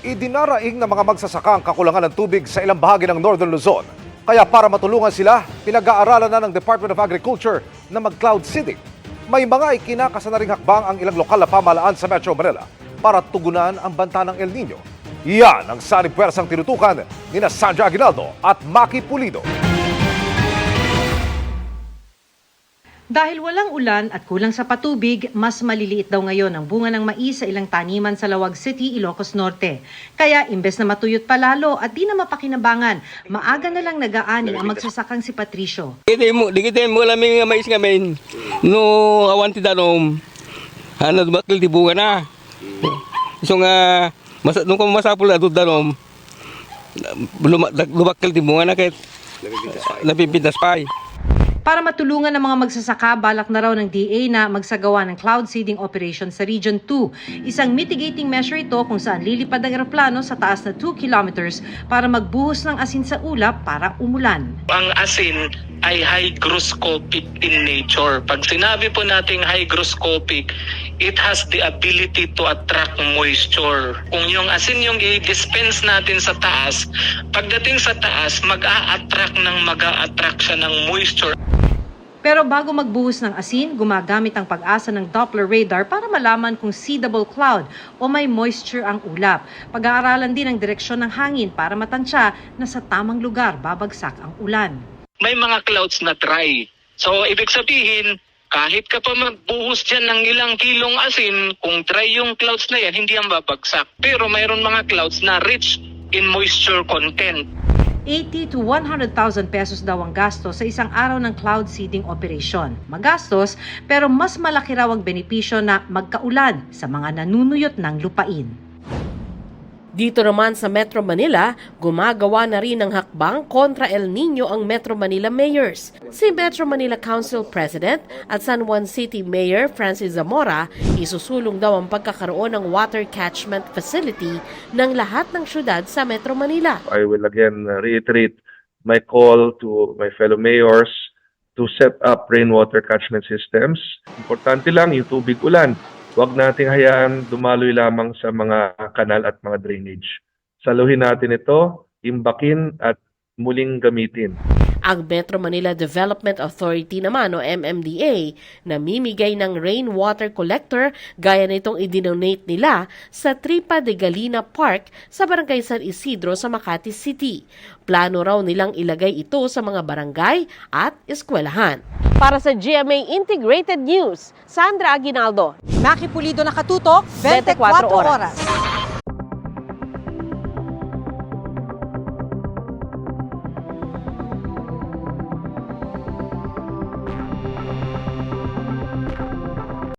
Idinaraing ng mga magsasaka ang kakulangan ng tubig sa ilang bahagi ng Northern Luzon. Kaya para matulungan sila, pinag-aaralan na ng Department of Agriculture na mag-cloud seeding. May mga ikinakasa na hakbang ang ilang lokal na pamalaan sa Metro Manila para tugunan ang banta ng El Nino. Yan ang sanib pwersang tinutukan ni na Sandra Aguinaldo at Maki Pulido. Dahil walang ulan at kulang sa patubig, mas maliliit daw ngayon ang bunga ng mais sa ilang taniman sa Lawag City, Ilocos Norte. Kaya imbes na matuyot palalo at di na mapakinabangan, maaga na lang nag-aani ang magsasakang si Patricio. Kita mo, di kita mo lamang nga mais ngamin. No, awan ti danom. Ano, dumakil ti bunga na. So nga, masa, nung kung masapul na doon danom, luma- lumakil ti bunga na kahit napipintas pa eh. Para matulungan ng mga magsasaka, balak na raw ng DA na magsagawa ng cloud seeding operation sa Region 2. Isang mitigating measure ito kung saan lilipad ang eroplano sa taas na 2 kilometers para magbuhos ng asin sa ulap para umulan. ang asin ay hygroscopic in nature. Pag sinabi po nating hygroscopic, it has the ability to attract moisture. Kung yung asin yung i-dispense natin sa taas, pagdating sa taas, mag-a-attract ng mag-a-attract siya ng moisture. Pero bago magbuhos ng asin, gumagamit ang pag-asa ng Doppler radar para malaman kung seedable cloud o may moisture ang ulap. Pag-aaralan din ang direksyon ng hangin para matansya na sa tamang lugar babagsak ang ulan. May mga clouds na dry. So, ibig sabihin, kahit ka pa magbuhos dyan ng ilang kilong asin, kung dry yung clouds na yan, hindi yan babagsak. Pero mayroon mga clouds na rich in moisture content. 80 to 100,000 pesos daw ang gasto sa isang araw ng cloud seeding operation. Magastos, pero mas malaki raw ang benepisyo na magkaulan sa mga nanunuyot ng lupain. Dito naman sa Metro Manila, gumagawa na rin ng hakbang kontra El Nino ang Metro Manila mayors. Si Metro Manila Council President at San Juan City Mayor Francis Zamora isusulong daw ang pagkakaroon ng water catchment facility ng lahat ng syudad sa Metro Manila. I will again reiterate my call to my fellow mayors to set up rainwater catchment systems. Importante lang yung tubig ulan. Huwag nating hayaan dumaloy lamang sa mga kanal at mga drainage. Saluhin natin ito, imbakin at muling gamitin. Ang Metro Manila Development Authority naman o MMDA namimigay ng rainwater collector gaya nitong idinonate nila sa Tripa de Galina Park sa Barangay San Isidro sa Makati City. Plano raw nilang ilagay ito sa mga barangay at eskwelahan. Para sa GMA Integrated News, Sandra Aguinaldo, Maki Pulido nakatutok, 24 oras. oras.